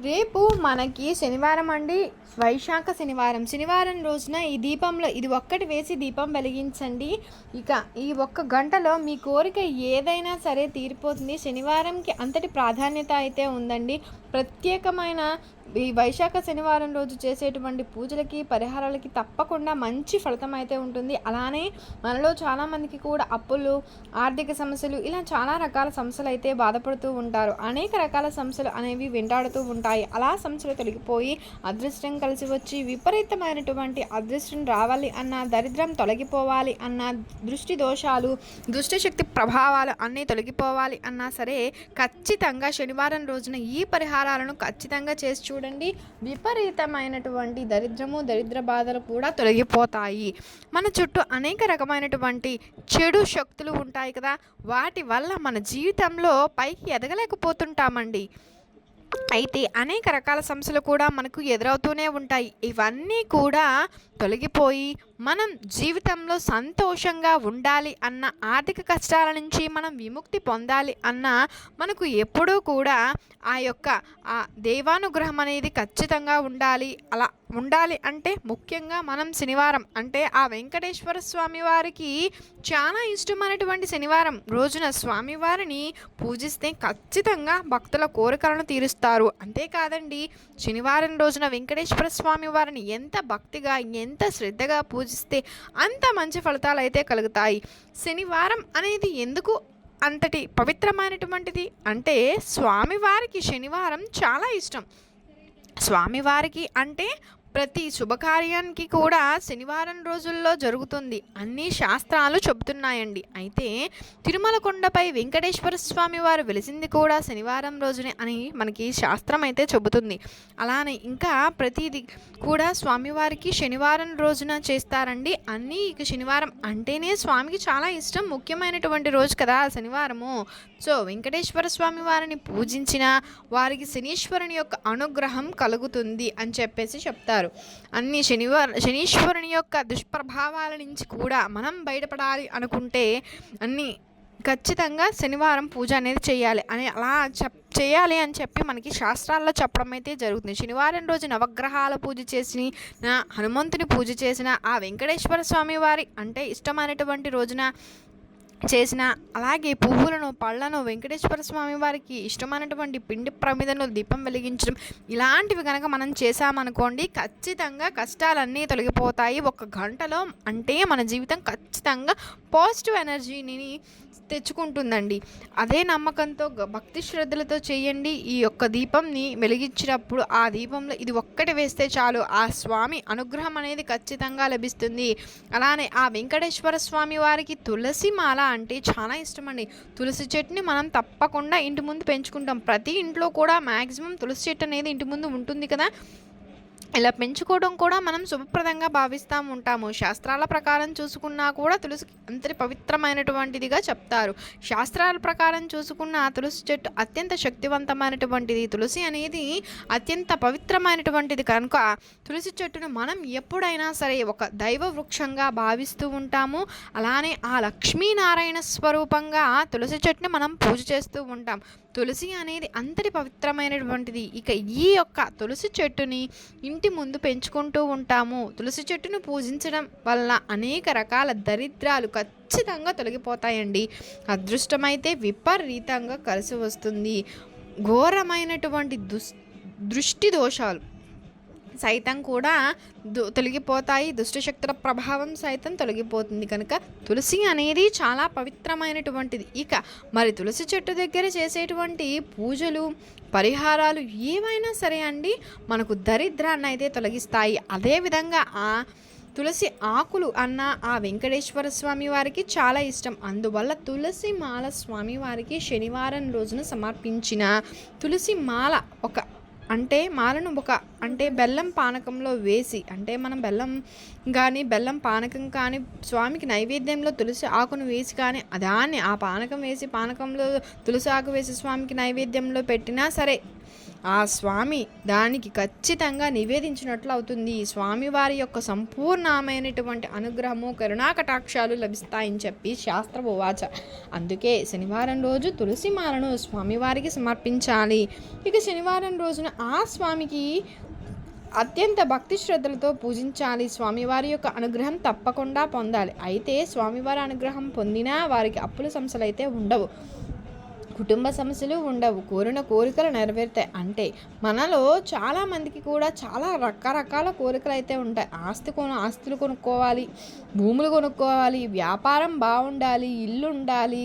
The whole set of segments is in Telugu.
రేపు మనకి శనివారం అండి. వైశాఖ శనివారం. శనివారం రోజున ఈ దీపంలో ఇది ఒక్కటి వేసి దీపం వెలిగించండి. ఇక ఈ ఒక్క గంటలో మీ కోరిక ఏదైనా సరే తీరిపోతుంది. శనివారంకి అంతటి ప్రాధాన్యత అయితే ఉందండి. ప్రత్యేకమైన ఈ వైశాఖ శనివారం రోజు చేసేటువంటి పూజలకి పరిహారాలకి తప్పకుండా మంచి ఫలితం అయితే ఉంటుంది. అలానే మనలో చాలామందికి కూడా అప్పులు ఆర్థిక సమస్యలు ఇలా చాలా రకాల సమస్యలు అయితే బాధపడుతూ ఉంటారు. అనేక రకాల సమస్యలు అనేవి వెంటాడుతూ ఉంటాయి. అలా సమస్యలు తొలగిపోయి అదృష్టంగా కలిసి వచ్చి విపరీతమైనటువంటి అదృష్టం రావాలి అన్న దరిద్రం తొలగిపోవాలి అన్న దృష్టి దోషాలు దుష్టశక్తి ప్రభావాలు అన్నీ తొలగిపోవాలి అన్నా సరే ఖచ్చితంగా శనివారం రోజున ఈ పరిహారాలను ఖచ్చితంగా చేసి చూడండి. విపరీతమైనటువంటి దరిద్రము దరిద్ర బాధలు కూడా తొలగిపోతాయి. మన చుట్టూ అనేక రకమైనటువంటి చెడు శక్తులు ఉంటాయి కదా. వాటి వల్ల మన జీవితంలో పైకి ఎదగలేకపోతుంటామండి. అయితే అనేక రకాల సమస్యలు కూడా మనకు ఎదురవుతూనే ఉంటాయి. ఇవన్నీ కూడా తొలగిపోయి మనం జీవితంలో సంతోషంగా ఉండాలి అన్న ఆర్థిక కష్టాల నుంచి మనం విముక్తి పొందాలి అన్న మనకు ఎప్పుడూ కూడా ఆ యొక్క ఆ దేవానుగ్రహం అనేది ఖచ్చితంగా ఉండాలి. అలా ఉండాలి అంటే ముఖ్యంగా మనం శనివారం అంటే ఆ వెంకటేశ్వర స్వామి వారికి చాలా ఇష్టమైనటువంటి శనివారం. రోజున స్వామివారిని పూజిస్తే ఖచ్చితంగా భక్తుల కోరికలను తీరుస్తారు. అంతేకాదండి శనివారం రోజున వెంకటేశ్వర స్వామి వారిని ఎంత భక్తిగా ఎంత శ్రద్ధగా పూజిస్తే అంత మంచి ఫలితాలు అయితే కలుగుతాయి. శనివారం అనేది ఎందుకు అంతటి పవిత్రమైనటువంటిది? అంటే స్వామివారికి శనివారం చాలా ఇష్టం. స్వామివారికి అంటే ప్రతి శుభకార్యానికి కూడా శనివారం రోజుల్లో జరుగుతుంది. అన్ని శాస్త్రాలు చెబుతున్నాయండి. అయితే తిరుమల కొండపై వెంకటేశ్వర స్వామి వారు వెలిసింది కూడా శనివారం రోజునే అని మనకి శాస్త్రం అయితే చెబుతుంది. అలానే ఇంకా ప్రతిది కూడా స్వామివారికి శనివారం రోజున చేస్తారండి. అన్నీ ఇక శనివారం అంటేనే స్వామికి చాలా ఇష్టం. ముఖ్యమైనటువంటి రోజు కదా శనివారము. సో వెంకటేశ్వర స్వామి వారిని పూజించిన వారికి శనీశ్వరుని యొక్క అనుగ్రహం కలుగుతుంది అని చెప్పేసి చెప్తారు. అన్ని శనివారం శనీశ్వరుని యొక్క దుష్ప్రభావాల నుంచి కూడా మనం బయటపడాలి అనుకుంటే అన్ని ఖచ్చితంగా శనివారం పూజ అనేది చేయాలి. అని అలా చెప్ చేయాలి అని చెప్పి మనకి శాస్త్రాల్లో చెప్పడం అయితే జరుగుతుంది. శనివారం రోజు నవగ్రహాల పూజ చేసి నా హనుమంతుని పూజ చేసిన ఆ వెంకటేశ్వర స్వామి వారి అంటే ఇష్టమైనటువంటి రోజున చేసిన అలాగే పువ్వులను పళ్ళను వెంకటేశ్వర స్వామి వారికి ఇష్టమైనటువంటి పిండి ప్రమిదను దీపం వెలిగించడం. ఇలాంటివి కనుక మనం చేసామనుకోండి ఖచ్చితంగా కష్టాలన్నీ తొలగిపోతాయి. ఒక గంటలో అంటే మన జీవితం ఖచ్చితంగా పాజిటివ్ ఎనర్జీని తెచ్చుకుంటుందండి. అదే నమ్మకంతో గ- భక్తి శ్రద్ధలతో చేయండి. ఈ యొక్క దీపంని వెలిగించినప్పుడు ఆ దీపంలో ఇది ఒక్కటి వేస్తే చాలు. ఆ స్వామి అనుగ్రహం అనేది ఖచ్చితంగా లభిస్తుంది. అలానే ఆ వెంకటేశ్వర స్వామి వారికి తులసి మాల అంటే చాలా ఇష్టం అండి తులసి చెట్టుని మనం తప్పకుండా ఇంటి ముందు పెంచుకుంటాం. ప్రతి ఇంట్లో కూడా మ్యాక్సిమం తులసి చెట్టు అనేది ఇంటి ముందు ఉంటుంది కదా. ఇలా పెంచుకోవడం కూడా మనం శుభప్రదంగా భావిస్తూ ఉంటాము. శాస్త్రాల ప్రకారం చూసుకున్నా కూడా తులసి అంతటి పవిత్రమైనటువంటిదిగా చెప్తారు. శాస్త్రాల ప్రకారం చూసుకున్న తులసి చెట్టు అత్యంత శక్తివంతమైనటువంటిది. తులసి అనేది అత్యంత పవిత్రమైనటువంటిది. కనుక తులసి చెట్టును మనం ఎప్పుడైనా సరే ఒక దైవ వృక్షంగా భావిస్తూ ఉంటాము. అలానే ఆ లక్ష్మీనారాయణ స్వరూపంగా తులసి చెట్టుని మనం పూజ చేస్తూ ఉంటాం. తులసి అనేది అంతటి పవిత్రమైనటువంటిది. ఇక ఈ యొక్క తులసి చెట్టుని ఇంటి ముందు పెంచుకుంటూ ఉంటాము. తులసి చెట్టును పూజించడం వల్ల అనేక రకాల దరిద్రాలు ఖచ్చితంగా తొలగిపోతాయండి. అదృష్టమైతే విపరీతంగా కలిసి వస్తుంది. ఘోరమైనటువంటి దుస్ దృష్టి దోషాలు. సైతం కూడా తొలగిపోతాయి. దుష్టశక్తుల ప్రభావం సైతం తొలగిపోతుంది కనుక తులసి అనేది చాలా పవిత్రమైనటువంటిది. ఇక మరి తులసి చెట్టు దగ్గర చేసేటువంటి పూజలు పరిహారాలు ఏవైనా సరే అండి మనకు దరిద్రాన్ని అయితే తొలగిస్తాయి. అదేవిధంగా ఆ తులసి ఆకులు అన్న ఆ వెంకటేశ్వర స్వామి వారికి చాలా ఇష్టం. అందువల్ల తులసి మాల స్వామి వారికి శనివారం రోజున సమర్పించిన తులసి మాల ఒక అంటే మాలను ఒక అంటే బెల్లం పానకంలో వేసి అంటే మనం బెల్లం కానీ బెల్లం పానకం కానీ స్వామికి నైవేద్యంలో తులసి ఆకును వేసి కానీ దాన్ని ఆ పానకం వేసి పానకంలో తులసి ఆకు వేసి స్వామికి నైవేద్యంలో పెట్టినా సరే ఆ స్వామి దానికి ఖచ్చితంగా నివేదించినట్లు అవుతుంది. స్వామివారి యొక్క సంపూర్ణమైనటువంటి అనుగ్రహము కరుణాకటాక్షాలు లభిస్తాయని చెప్పి శాస్త్ర ఉవాచ. అందుకే శనివారం రోజు తులసి మాలను స్వామివారికి సమర్పించాలి. ఇక శనివారం రోజున ఆ స్వామికి అత్యంత భక్తి శ్రద్ధలతో పూజించాలి. స్వామివారి యొక్క అనుగ్రహం తప్పకుండా పొందాలి. అయితే స్వామివారి అనుగ్రహం పొందినా వారికి అప్పుల సమస్యలు అయితే ఉండవు. కుటుంబ సమస్యలు ఉండవు. కోరిన కోరికలు నెరవేరుతాయి. అంటే మనలో చాలా మందికి కూడా చాలా రకరకాల కోరికలు అయితే ఉంటాయి. ఆస్తి కొను ఆస్తులు కొనుక్కోవాలి భూములు కొనుక్కోవాలి వ్యాపారం బాగుండాలి ఇల్లు ఉండాలి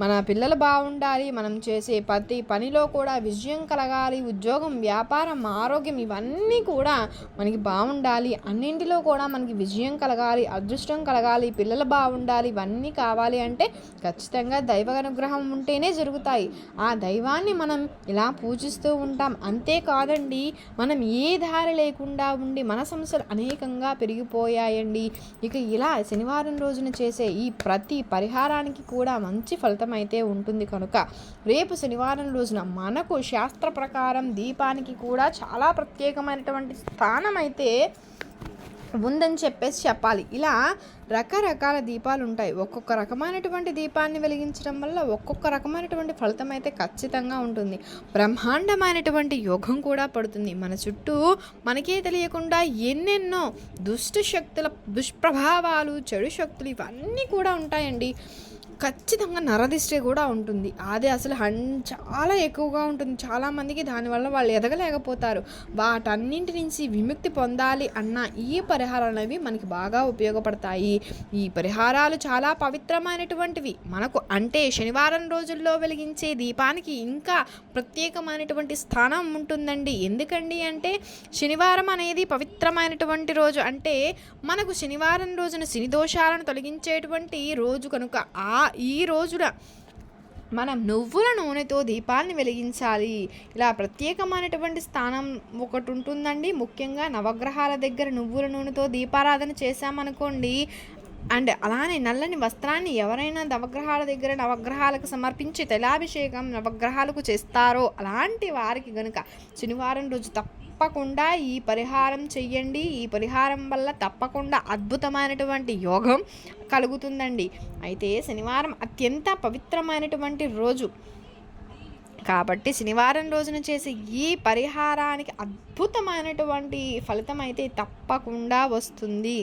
మన పిల్లలు బాగుండాలి మనం చేసే ప్రతి పనిలో కూడా విజయం కలగాలి ఉద్యోగం వ్యాపారం ఆరోగ్యం ఇవన్నీ కూడా మనకి బాగుండాలి. అన్నింటిలో కూడా మనకి విజయం కలగాలి అదృష్టం కలగాలి పిల్లలు బాగుండాలి ఇవన్నీ కావాలి అంటే ఖచ్చితంగా దైవ అనుగ్రహం ఉంటేనే జరుగుతాయి. ఆ దైవాన్ని మనం ఇలా పూజిస్తూ ఉంటాం. అంతేకాదండి మనం ఏ దారి లేకుండా ఉండి మన సమస్యలు అనేకంగా పెరిగిపోయాయండి. ఇక ఇలా శనివారం రోజున చేసే ఈ ప్రతి పరిహారానికి కూడా మంచి ఫలితం అయితే ఉంటుంది కనుక రేపు శనివారం రోజున మనకు శాస్త్ర ప్రకారం దీపానికి కూడా చాలా ప్రత్యేకమైనటువంటి స్థానం అయితే ఉందని చెప్పేసి చెప్పాలి. ఇలా రకరకాల దీపాలు ఉంటాయి. ఒక్కొక్క రకమైనటువంటి దీపాన్ని వెలిగించడం వల్ల ఒక్కొక్క రకమైనటువంటి ఫలితం అయితే ఖచ్చితంగా ఉంటుంది. బ్రహ్మాండమైనటువంటి యోగం కూడా పడుతుంది. మన చుట్టూ మనకే తెలియకుండా ఎన్నెన్నో దుష్ట శక్తుల దుష్ప్రభావాలు చెడు శక్తులు ఇవన్నీ కూడా ఉంటాయండి. ఖచ్చితంగా నరదిష్టి కూడా ఉంటుంది. అది అసలు హన్ చాలా ఎక్కువగా ఉంటుంది. చాలామందికి దానివల్ల వాళ్ళు ఎదగలేకపోతారు. వాటన్నింటి నుంచి విముక్తి పొందాలి అన్న ఈ పరిహారాలు అనేవి మనకి బాగా ఉపయోగపడతాయి. ఈ పరిహారాలు చాలా పవిత్రమైనటువంటివి. మనకు అంటే శనివారం రోజుల్లో వెలిగించే దీపానికి ఇంకా ప్రత్యేకమైనటువంటి స్థానం ఉంటుందండి. ఎందుకండి అంటే శనివారం అనేది పవిత్రమైనటువంటి రోజు. అంటే మనకు శనివారం రోజున శని దోషాలను తొలగించేటువంటి రోజు కనుక ఆ ఈ రోజున మనం నువ్వుల నూనెతో దీపాన్ని వెలిగించాలి. ఇలా ప్రత్యేకమైనటువంటి స్థానం ఒకటి ఉంటుందండి. ముఖ్యంగా నవగ్రహాల దగ్గర నువ్వుల నూనెతో దీపారాధన చేశామనుకోండి. అండ్ అలానే నల్లని వస్త్రాన్ని ఎవరైనా నవగ్రహాల దగ్గర నవగ్రహాలకు సమర్పించి తైలాభిషేకం నవగ్రహాలకు చేస్తారో అలాంటి వారికి గనుక శనివారం రోజు తప్పకుండా ఈ పరిహారం చెయ్యండి. ఈ పరిహారం వల్ల తప్పకుండా అద్భుతమైనటువంటి యోగం కలుగుతుందండి. అయితే శనివారం అత్యంత పవిత్రమైనటువంటి రోజు. కాబట్టి శనివారం రోజున చేసే ఈ పరిహారానికి అద్భుతమైనటువంటి ఫలితం అయితే తప్పకుండా వస్తుంది.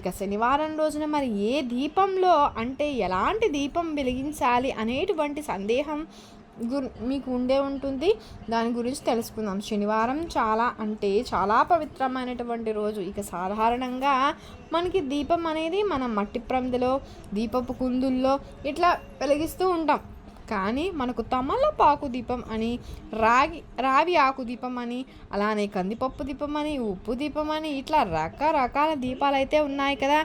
ఇక శనివారం రోజున మరి ఏ దీపంలో అంటే ఎలాంటి దీపం వెలిగించాలి అనేటువంటి సందేహం మీకు ఉండే ఉంటుంది. దాని గురించి తెలుసుకుందాం. శనివారం చాలా అంటే చాలా పవిత్రమైనటువంటి రోజు. ఇక సాధారణంగా మనకి దీపం అనేది మన మట్టి ప్రమిదలో దీపపు కుందుల్లో ఇట్లా వెలిగిస్తూ ఉంటాం. కానీ మనకు తమలపాకు దీపం అని రాగి రావి ఆకు దీపం అని అలానే కందిపప్పు దీపం అని ఉప్పు దీపం అని ఇట్లా రకరకాల దీపాలు అయితే ఉన్నాయి కదా.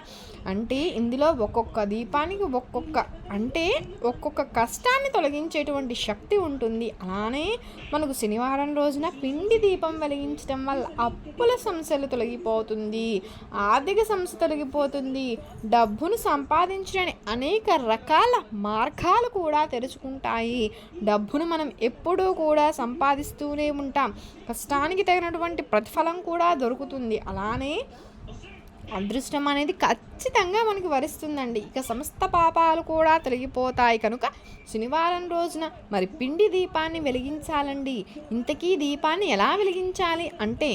అంటే ఇందులో ఒక్కొక్క దీపానికి ఒక్కొక్క అంటే ఒక్కొక్క కష్టాన్ని తొలగించేటువంటి శక్తి ఉంటుంది. అలానే మనకు శనివారం రోజున పిండి దీపం వెలిగించడం వల్ల అప్పుల సమస్యలు తొలగిపోతుంది ఆర్థిక సమస్య తొలగిపోతుంది డబ్బును సంపాదించడానికి అనేక రకాల మార్గాలు కూడా ఉంటాయి. డబ్బును మనం ఎప్పుడూ కూడా సంపాదిస్తూనే ఉంటాం. కష్టానికి తగినటువంటి ప్రతిఫలం కూడా దొరుకుతుంది. అలానే అదృష్టం అనేది ఖచ్చితంగా మనకి వరిస్తుందండి. ఇక సమస్త పాపాలు కూడా తొలగిపోతాయి. కనుక శనివారం రోజున మరి పిండి దీపాన్ని వెలిగించాలండి. ఇంతకీ దీపాన్ని ఎలా వెలిగించాలి? అంటే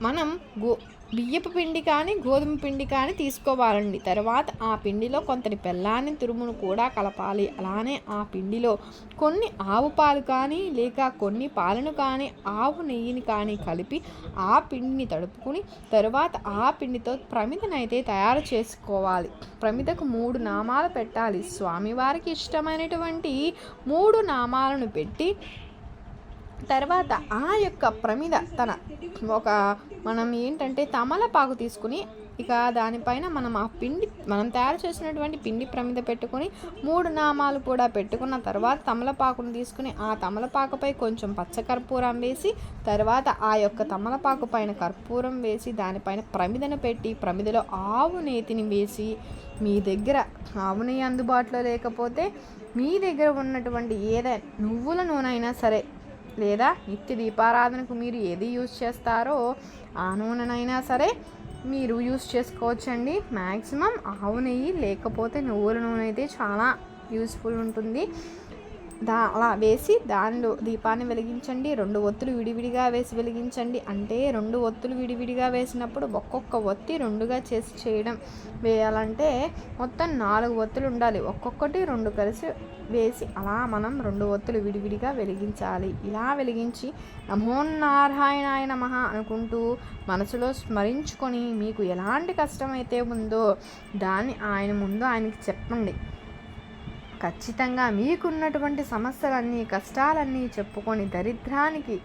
మనం గో బియ్యపు పిండి కానీ గోధుమ పిండి కానీ తీసుకోవాలండి. తర్వాత ఆ పిండిలో కొంతటి బెల్లాన్ని తురుమును కూడా కలపాలి. అలానే ఆ పిండిలో కొన్ని ఆవు పాలు కానీ లేక కొన్ని పాలను కానీ ఆవు నెయ్యిని కానీ కలిపి ఆ పిండిని తడుపుకుని తర్వాత ఆ పిండితో ప్రమిదనైతే తయారు చేసుకోవాలి. ప్రమిదకు మూడు నామాలు పెట్టాలి. స్వామివారికి ఇష్టమైనటువంటి మూడు నామాలను పెట్టి తర్వాత ఆ యొక్క ప్రమిద తన ఒక మనం ఏంటంటే తమలపాకు తీసుకుని ఇక దానిపైన మనం ఆ పిండి మనం తయారు చేసినటువంటి పిండి ప్రమిద పెట్టుకొని మూడు నామాలు కూడా పెట్టుకున్న తర్వాత తమలపాకును తీసుకుని ఆ తమలపాకుపై కొంచెం పచ్చకర్పూరం వేసి తర్వాత ఆ యొక్క తమలపాకు పైన కర్పూరం వేసి దానిపైన ప్రమిదను పెట్టి ప్రమిదలో ఆవు నేతిని వేసి మీ దగ్గర ఆవు నెయ్యి అందుబాటులో లేకపోతే మీ దగ్గర ఉన్నటువంటి ఏదైనా నువ్వుల నూనె అయినా సరే లేదా నిత్య దీపారాధనకు మీరు ఏది యూజ్ చేస్తారో ఆ నూనెనైనా సరే మీరు యూస్ చేసుకోవచ్చండి. మ్యాక్సిమం ఆవు నెయ్యి లేకపోతే నువ్వుల నూనె అయితే చాలా యూస్ఫుల్ ఉంటుంది. దా అలా వేసి దానిలో దీపాన్ని వెలిగించండి. రెండు ఒత్తులు విడివిడిగా వేసి వెలిగించండి. అంటే రెండు ఒత్తులు విడివిడిగా వేసినప్పుడు ఒక్కొక్క ఒత్తి రెండుగా చేసి చేయడం. వేయాలంటే మొత్తం నాలుగు ఒత్తులు ఉండాలి. ఒక్కొక్కటి రెండు కలిసి వేసి అలా మనం రెండు ఒత్తులు విడివిడిగా వెలిగించాలి. ఇలా వెలిగించి నమోన్నారాయణాయ నమ అనుకుంటూ మనసులో స్మరించుకొని మీకు ఎలాంటి కష్టమైతే ఉందో దాన్ని ఆయన ముందు ఆయనకి చెప్పండి. ఖచ్చితంగా మీకున్నటువంటి సమస్యలన్నీ కష్టాలన్నీ చెప్పుకొని దరిద్రానికి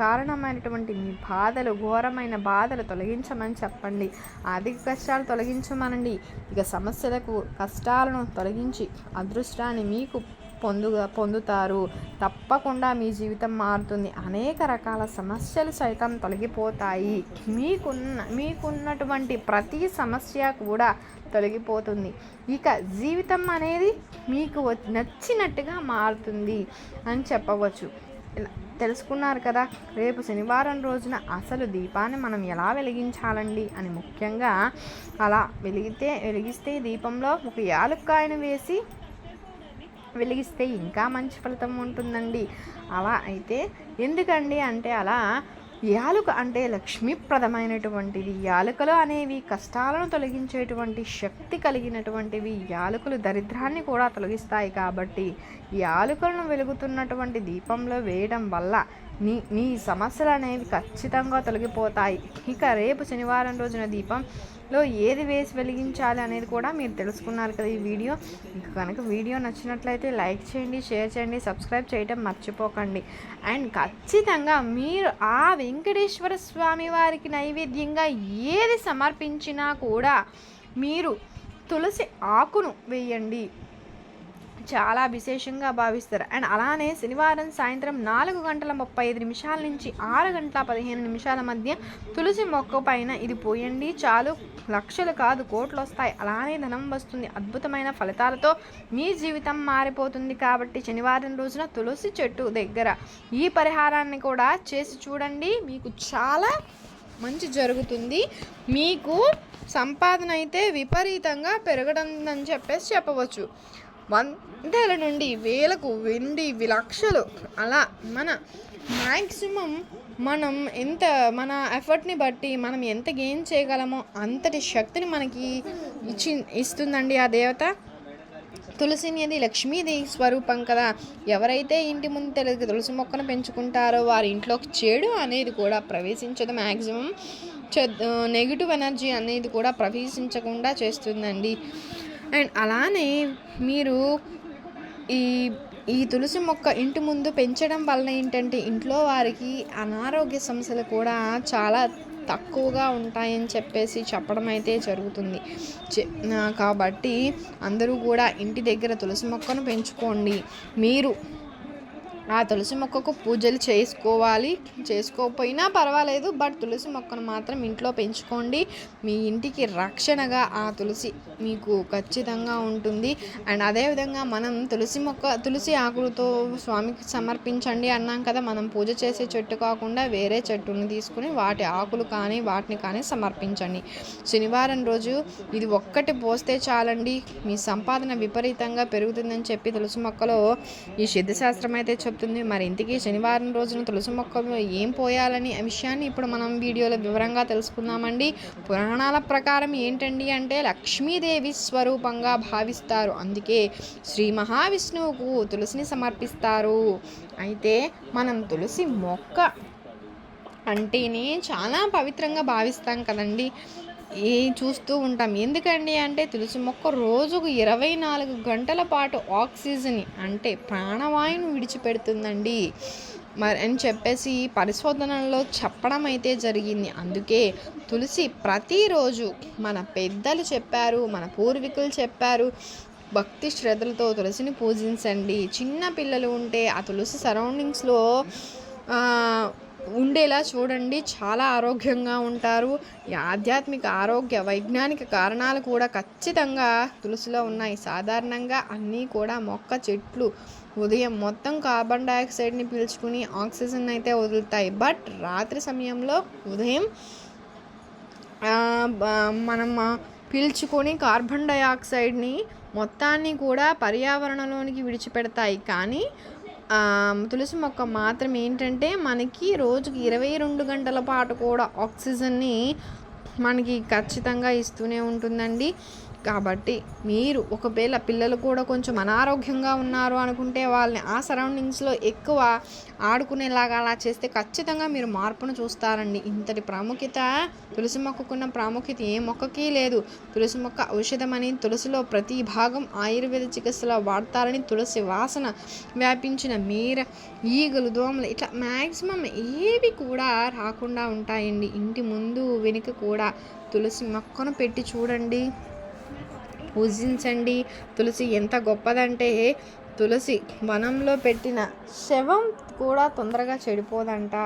కారణమైనటువంటి మీ బాధలు ఘోరమైన బాధలు తొలగించమని చెప్పండి. ఆర్థిక కష్టాలు తొలగించమనండి. ఇక సమస్యలకు కష్టాలను తొలగించి అదృష్టాన్ని మీకు పొందుగా పొందుతారు. తప్పకుండా మీ జీవితం మారుతుంది. అనేక రకాల సమస్యలు సైతం తొలగిపోతాయి. మీకున్న మీకున్నటువంటి ప్రతి సమస్య కూడా తొలగిపోతుంది. ఇక జీవితం అనేది మీకు నచ్చినట్టుగా మారుతుంది అని చెప్పవచ్చు. తెలుసుకున్నారు కదా రేపు శనివారం రోజున అసలు దీపాన్ని మనం ఎలా వెలిగించాలండి అని ముఖ్యంగా అలా వెలిగితే వెలిగిస్తే దీపంలో ఒక యాలుక్కాయను వేసి వెలిగిస్తే ఇంకా మంచి ఫలితం ఉంటుందండి. అలా అయితే ఎందుకండి అంటే అలా యాలుక అంటే లక్ష్మీప్రదమైనటువంటిది యాలుకలు అనేవి కష్టాలను తొలగించేటువంటి శక్తి కలిగినటువంటివి యాలకులు దరిద్రాన్ని కూడా తొలగిస్తాయి కాబట్టి యాలుకలను వెలుగుతున్నటువంటి దీపంలో వేయడం వల్ల నీ నీ సమస్యలు అనేవి ఖచ్చితంగా తొలగిపోతాయి. ఇక రేపు శనివారం రోజున దీపం లో ఏది వేసి వెలిగించాలి అనేది కూడా మీరు తెలుసుకున్నారు కదా ఈ వీడియో. మీకు కనుక వీడియో నచ్చినట్లయితే లైక్ చేయండి షేర్ చేయండి సబ్స్క్రైబ్ చేయడం మర్చిపోకండి. అండ్ ఖచ్చితంగా మీరు ఆ వెంకటేశ్వర స్వామి వారికి నైవేద్యంగా ఏది సమర్పించినా కూడా మీరు తులసి ఆకును వేయండి. చాలా విశేషంగా భావిస్తారు. అండ్ అలానే శనివారం సాయంత్రం నాలుగు గంటల ముప్పై ఐదు నిమిషాల నుంచి ఆరు గంటల పదిహేను నిమిషాల మధ్య తులసి మొక్క పైన ఇది పోయండి. చాలు. లక్షలు కాదు కోట్లు వస్తాయి. అలానే ధనం వస్తుంది. అద్భుతమైన ఫలితాలతో మీ జీవితం మారిపోతుంది కాబట్టి శనివారం రోజున తులసి చెట్టు దగ్గర ఈ పరిహారాన్ని కూడా చేసి చూడండి. మీకు చాలా మంచి జరుగుతుంది. మీకు సంపాదన అయితే విపరీతంగా పెరగడం అని చెప్పేసి చెప్పవచ్చు. వందల నుండి వేలకు వెండి లక్షలు అలా మన మ్యాక్సిమం మనం ఎంత మన ఎఫర్ట్ని బట్టి మనం ఎంత గెయిన్ చేయగలమో అంతటి శక్తిని మనకి ఇచ్చి ఇస్తుందండి ఆ దేవత. తులసి అనేది లక్ష్మీదేవి స్వరూపం కదా. ఎవరైతే ఇంటి ముందు తెలుగు తులసి మొక్కను పెంచుకుంటారో వారి ఇంట్లోకి చెడు అనేది కూడా ప్రవేశించదు. మ్యాక్సిమం చె నెగిటివ్ ఎనర్జీ అనేది కూడా ప్రవేశించకుండా చేస్తుందండి. అండ్ అలానే మీరు ఈ ఈ తులసి మొక్క ఇంటి ముందు పెంచడం వలన ఏంటంటే ఇంట్లో వారికి అనారోగ్య సమస్యలు కూడా చాలా తక్కువగా ఉంటాయని చెప్పేసి చెప్పడం అయితే జరుగుతుంది. కాబట్టి అందరూ కూడా ఇంటి దగ్గర తులసి మొక్కను పెంచుకోండి. మీరు ఆ తులసి మొక్కకు పూజలు చేసుకోవాలి. చేసుకోకపోయినా పర్వాలేదు బట్ తులసి మొక్కను మాత్రం ఇంట్లో పెంచుకోండి. మీ ఇంటికి రక్షణగా ఆ తులసి మీకు ఖచ్చితంగా ఉంటుంది. అండ్ అదేవిధంగా మనం తులసి మొక్క తులసి ఆకులతో స్వామికి సమర్పించండి అన్నాం కదా మనం పూజ చేసే చెట్టు కాకుండా వేరే చెట్టుని తీసుకుని వాటి ఆకులు కానీ వాటిని కానీ సమర్పించండి. శనివారం రోజు ఇది ఒక్కటి పోస్తే చాలండి. మీ సంపాదన విపరీతంగా పెరుగుతుందని చెప్పి తులసి మొక్కలో ఈ సిద్ధశాస్త్రం అయితే చెప్తుంది మరి ఇంతకీ శనివారం రోజున తులసి మొక్కలో ఏం పోయాలని విషయాన్ని ఇప్పుడు మనం వీడియోలో వివరంగా తెలుసుకుందామండి. పురాణాల ప్రకారం ఏంటండి అంటే లక్ష్మీదేవి స్వరూపంగా భావిస్తారు. అందుకే శ్రీ మహావిష్ణువుకు తులసిని సమర్పిస్తారు. అయితే మనం తులసి మొక్క అంటేనే చాలా పవిత్రంగా భావిస్తాం కదండి. ఏ చూస్తూ ఉంటాం. ఎందుకండి అంటే తులసి మొక్క రోజుకు ఇరవై నాలుగు గంటల పాటు ఆక్సిజన్ అంటే ప్రాణవాయువును విడిచిపెడుతుందండి. మరి అని చెప్పేసి పరిశోధనలో చెప్పడం అయితే జరిగింది. అందుకే తులసి ప్రతిరోజు మన పెద్దలు చెప్పారు మన పూర్వీకులు చెప్పారు భక్తి శ్రద్ధలతో తులసిని పూజించండి. చిన్న పిల్లలు ఉంటే ఆ తులసి సరౌండింగ్స్లో ఉండేలా చూడండి. చాలా ఆరోగ్యంగా ఉంటారు. ఈ ఆధ్యాత్మిక ఆరోగ్య వైజ్ఞానిక కారణాలు కూడా ఖచ్చితంగా తులసిలో ఉన్నాయి. సాధారణంగా అన్నీ కూడా మొక్క చెట్లు ఉదయం మొత్తం కార్బన్ డైఆక్సైడ్ని పీల్చుకుని ఆక్సిజన్ అయితే వదులుతాయి. బట్ రాత్రి సమయంలో ఉదయం మనం పీల్చుకొని కార్బన్ డైఆక్సైడ్ని మొత్తాన్ని కూడా పర్యావరణంలోనికి విడిచిపెడతాయి. కానీ తులసి మొక్క మాత్రం ఏంటంటే మనకి రోజుకి ఇరవై రెండు గంటల పాటు కూడా ఆక్సిజన్ని మనకి ఖచ్చితంగా ఇస్తూనే ఉంటుందండి. కాబట్టి మీరు ఒకవేళ పిల్లలు కూడా కొంచెం అనారోగ్యంగా ఉన్నారు అనుకుంటే వాళ్ళని ఆ సరౌండింగ్స్లో ఎక్కువ ఆడుకునేలాగా అలా చేస్తే ఖచ్చితంగా మీరు మార్పును చూస్తారండి. ఇంతటి ప్రాముఖ్యత తులసి మొక్కకున్న ప్రాముఖ్యత ఏ మొక్కకి లేదు. తులసి మొక్క ఔషధమని తులసిలో ప్రతి భాగం ఆయుర్వేద చికిత్సలో వాడతారని తులసి వాసన వ్యాపించిన మీర ఈగలు దోమలు ఇట్లా మ్యాక్సిమం ఏవి కూడా రాకుండా ఉంటాయండి. ఇంటి ముందు వెనుక కూడా తులసి మొక్కను పెట్టి చూడండి. పూజించండి. తులసి ఎంత గొప్పదంటే తులసి వనంలో పెట్టిన శవం కూడా తొందరగా చెడిపోదంట.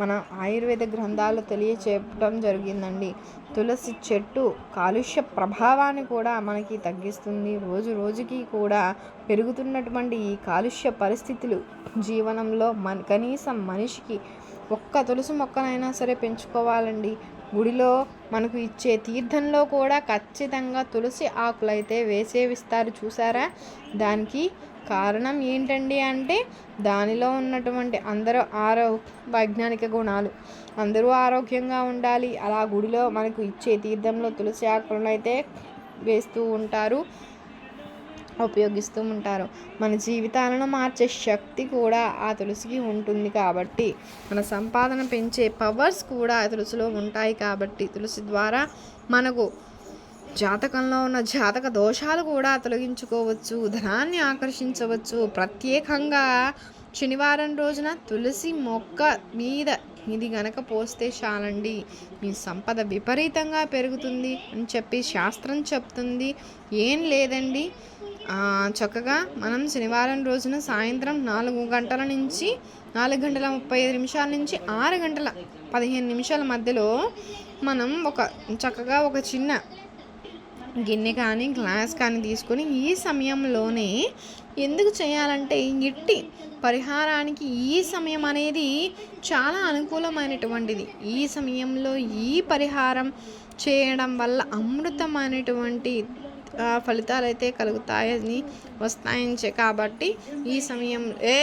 మన ఆయుర్వేద గ్రంథాలు తెలియచేయడం జరిగిందండి. తులసి చెట్టు కాలుష్య ప్రభావాన్ని కూడా మనకి తగ్గిస్తుంది. రోజు రోజుకి కూడా పెరుగుతున్నటువంటి ఈ కాలుష్య పరిస్థితులు జీవనంలో మన కనీసం మనిషికి ఒక్క తులసి మొక్కనైనా సరే పెంచుకోవాలండి. గుడిలో మనకు ఇచ్చే తీర్థంలో కూడా ఖచ్చితంగా తులసి ఆకులైతే వేసేవిస్తారు చూసారా? దానికి కారణం ఏంటండి అంటే దానిలో ఉన్నటువంటి అందరూ ఆరో వైజ్ఞానిక గుణాలు. అందరూ ఆరోగ్యంగా ఉండాలి. అలా గుడిలో మనకు ఇచ్చే తీర్థంలో తులసి ఆకులను అయితే వేస్తూ ఉంటారు. ఉపయోగిస్తూ ఉంటారు. మన జీవితాలను మార్చే శక్తి కూడా ఆ తులసికి ఉంటుంది కాబట్టి మన సంపాదన పెంచే పవర్స్ కూడా ఆ తులసిలో ఉంటాయి కాబట్టి తులసి ద్వారా మనకు జాతకంలో ఉన్న జాతక దోషాలు కూడా తొలగించుకోవచ్చు ధనాన్ని ఆకర్షించవచ్చు. ప్రత్యేకంగా శనివారం రోజున తులసి మొక్క మీద ఇది గనక పోస్తే చాలండి. మీ సంపద విపరీతంగా పెరుగుతుంది అని చెప్పి శాస్త్రం చెప్తుంది. ఏం లేదండి. చక్కగా మనం శనివారం రోజున సాయంత్రం నాలుగు గంటల నుంచి నాలుగు గంటల ముప్పై ఐదు నిమిషాల నుంచి ఆరు గంటల పదిహేను నిమిషాల మధ్యలో మనం ఒక చక్కగా ఒక చిన్న గిన్నె కానీ గ్లాస్ కానీ తీసుకొని ఈ సమయంలోనే ఎందుకు చేయాలంటే ఇట్టి పరిహారానికి ఈ సమయం అనేది చాలా అనుకూలమైనటువంటిది. ఈ సమయంలో ఈ పరిహారం చేయడం వల్ల అమృతమైనటువంటి ఫలితాలు అయితే కలుగుతాయని వస్తాయని కాబట్టి ఈ సమయం ఏ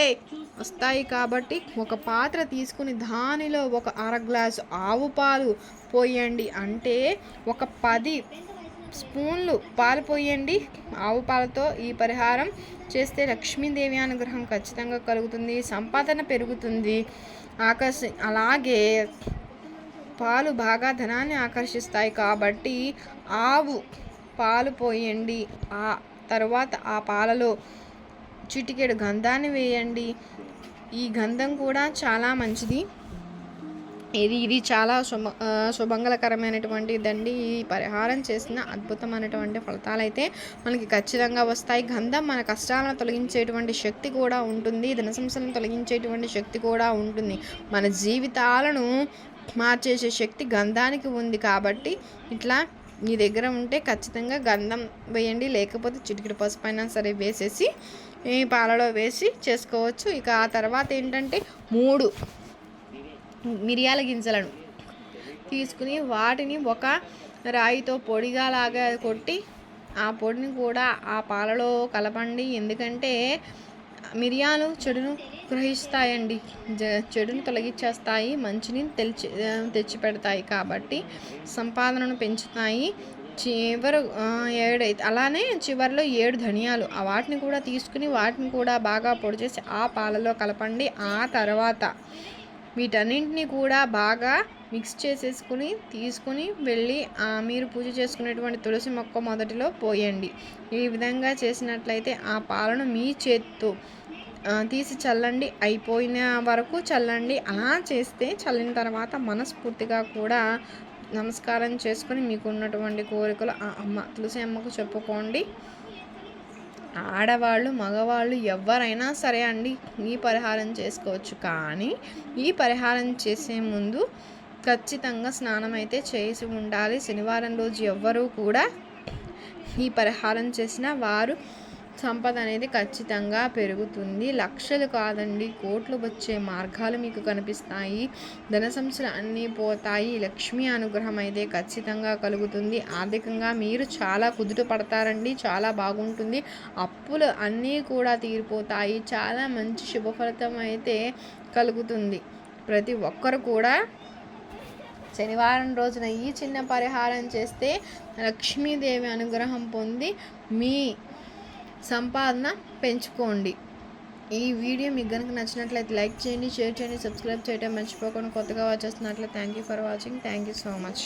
వస్తాయి కాబట్టి ఒక పాత్ర తీసుకుని దానిలో ఒక అర గ్లాసు ఆవు పాలు పోయండి. అంటే ఒక పది స్పూన్లు పాలు పోయండి. ఆవు పాలతో ఈ పరిహారం చేస్తే లక్ష్మీదేవి అనుగ్రహం ఖచ్చితంగా కలుగుతుంది సంపాదన పెరుగుతుంది. ఆకర్షి అలాగే పాలు బాగా ధనాన్ని ఆకర్షిస్తాయి. కాబట్టి ఆవు పాలు పోయండి. ఆ తర్వాత ఆ పాలలో చిటికెడు గంధాన్ని వేయండి. ఈ గంధం కూడా చాలా మంచిది. ఇది ఇది చాలా శుభ శుభంగళకరమైనటువంటి శుభంగళకరమైనటువంటిదండి ఈ పరిహారం చేసిన అద్భుతమైనటువంటి ఫలితాలు అయితే మనకి ఖచ్చితంగా వస్తాయి. గంధం మన కష్టాలను తొలగించేటువంటి శక్తి కూడా ఉంటుంది. ధనసంసలను తొలగించేటువంటి శక్తి కూడా ఉంటుంది. మన జీవితాలను మార్చేసే శక్తి గంధానికి ఉంది కాబట్టి ఇట్లా మీ దగ్గర ఉంటే ఖచ్చితంగా గంధం వేయండి లేకపోతే చిటికెడు పసుపు అయినా సరే వేసేసి ఈ పాలలో వేసి చేసుకోవచ్చు. ఇక ఆ తర్వాత ఏంటంటే మూడు మిరియాల గింజలను తీసుకుని వాటిని ఒక రాయితో పొడిగా లాగా కొట్టి ఆ పొడిని కూడా ఆ పాలలో కలపండి. ఎందుకంటే మిరియాలు చెడును గ్రహిస్తాయండి. జ- చెడును తొలగించేస్తాయి మంచిని తెచ్చి తెచ్చిపెడతాయి కాబట్టి సంపాదనను పెంచుతాయి. చివరు ఏడైతే అలానే చివరిలో ఏడు ధనియాలు ఆ వాటిని కూడా తీసుకుని వాటిని కూడా బాగా పొడి చేసి ఆ పాలలో కలపండి. ఆ తర్వాత వీటన్నింటినీ కూడా బాగా మిక్స్ చేసేసుకుని తీసుకుని వెళ్ళి మీరు పూజ చేసుకునేటువంటి తులసి మొక్క మొదటిలో పోయండి. ఈ విధంగా చేసినట్లయితే ఆ పాలను మీ చేత్తో తీసి చల్లండి. అయిపోయిన వరకు చల్లండి. అలా చేస్తే చల్లిన తర్వాత మనస్ఫూర్తిగా కూడా నమస్కారం చేసుకుని మీకు ఉన్నటువంటి కోరికలు ఆ అమ్మ తులసి అమ్మకు చెప్పుకోండి. ఆడవాళ్ళు మగవాళ్ళు ఎవరైనా సరే అండి ఈ పరిహారం చేసుకోవచ్చు. కానీ ఈ పరిహారం చేసే ముందు ఖచ్చితంగా స్నానం అయితే చేసి ఉండాలి. శనివారం రోజు ఎవ్వరూ కూడా ఈ పరిహారం చేసిన వారు సంపద అనేది ఖచ్చితంగా పెరుగుతుంది. లక్షలు కాదండి కోట్లు వచ్చే మార్గాలు మీకు కనిపిస్తాయి. ధన సంస్థలు అన్నీ పోతాయి. లక్ష్మీ అనుగ్రహం అయితే ఖచ్చితంగా కలుగుతుంది. ఆర్థికంగా మీరు చాలా కుదుట పడతారండి చాలా బాగుంటుంది. అప్పులు అన్నీ కూడా తీరిపోతాయి. చాలా మంచి శుభ ఫలితం అయితే కలుగుతుంది. ప్రతి ఒక్కరు కూడా శనివారం రోజున ఈ చిన్న పరిహారం చేస్తే లక్ష్మీదేవి అనుగ్రహం పొంది మీ సంపాదన పెంచుకోండి. ఈ వీడియో మీకు కనుక నచ్చినట్లయితే లైక్ చేయండి షేర్ చేయండి సబ్స్క్రైబ్ చేయడం మర్చిపోకుండా కొత్తగా వచ్చేస్తున్నట్లయితే thank you for watching thank you so much